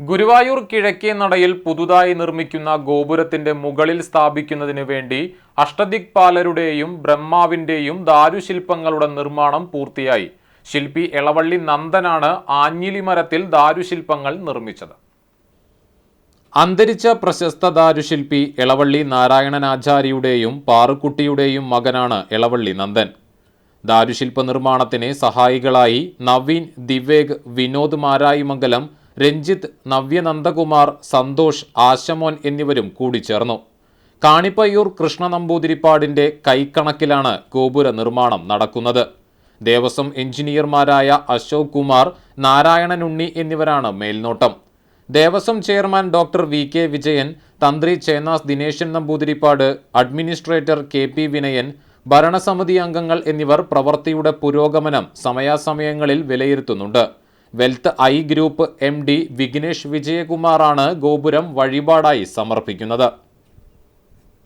ഗുരുവായൂർ കിഴക്കേ നടയിൽ പുതുതായി നിർമ്മിക്കുന്ന ഗോപുരത്തിന്റെ മുകളിൽ സ്ഥാപിക്കുന്നതിന് വേണ്ടി അഷ്ടദിക്പാലരുടെയും ബ്രഹ്മാവിന്റെയും ദാരുശില്പങ്ങളുടെ നിർമ്മാണം പൂർത്തിയായി. ശില്പി എളവള്ളി നന്ദനാണ് ആഞ്ഞിലി മരത്തിൽ ദാരുശില്പങ്ങൾ നിർമ്മിച്ചത്. അന്തരിച്ച പ്രശസ്ത ദാരുശില്പി എളവള്ളി നാരായണനാചാര്യയുടെയും പാറുക്കുട്ടിയുടെയും മകനാണ് എളവള്ളി നന്ദൻ. ദാരുശില്പ നിർമ്മാണത്തിന് സഹായികളായി നവീൻ ദിവേഗ് വിനോദ് മാരായിമംഗലം രഞ്ജിത്ത് നവ്യ നന്ദകുമാർ സന്തോഷ് ആശമോൻ എന്നിവരും കൂടിച്ചേർന്നു. കാണിപ്പയ്യൂർ കൃഷ്ണ നമ്പൂതിരിപ്പാടിന്റെ കൈക്കണക്കിലാണ് ഗോപുര നിർമ്മാണം നടക്കുന്നത്. ദേവസ്വം എഞ്ചിനീയർമാരായ അശോക് കുമാർ നാരായണൻ ഉണ്ണി എന്നിവരാണ് മേൽനോട്ടം. Devaswom chairman doctor V. K. Vijayan തന്ത്രി Chenas Dineshan Namboothiripad administrator K. P. Vinayan ഭരണസമിതി അംഗങ്ങൾ എന്നിവർ പ്രവൃത്തിയുടെ പുരോഗമനം സമയാസമയങ്ങളിൽ വിലയിരുത്തുന്നുണ്ട്. Wealth I group M D Vignesh വിജയകുമാറാണ് ഗോപുരം വഴിപാടായി സമർപ്പിക്കുന്നത്.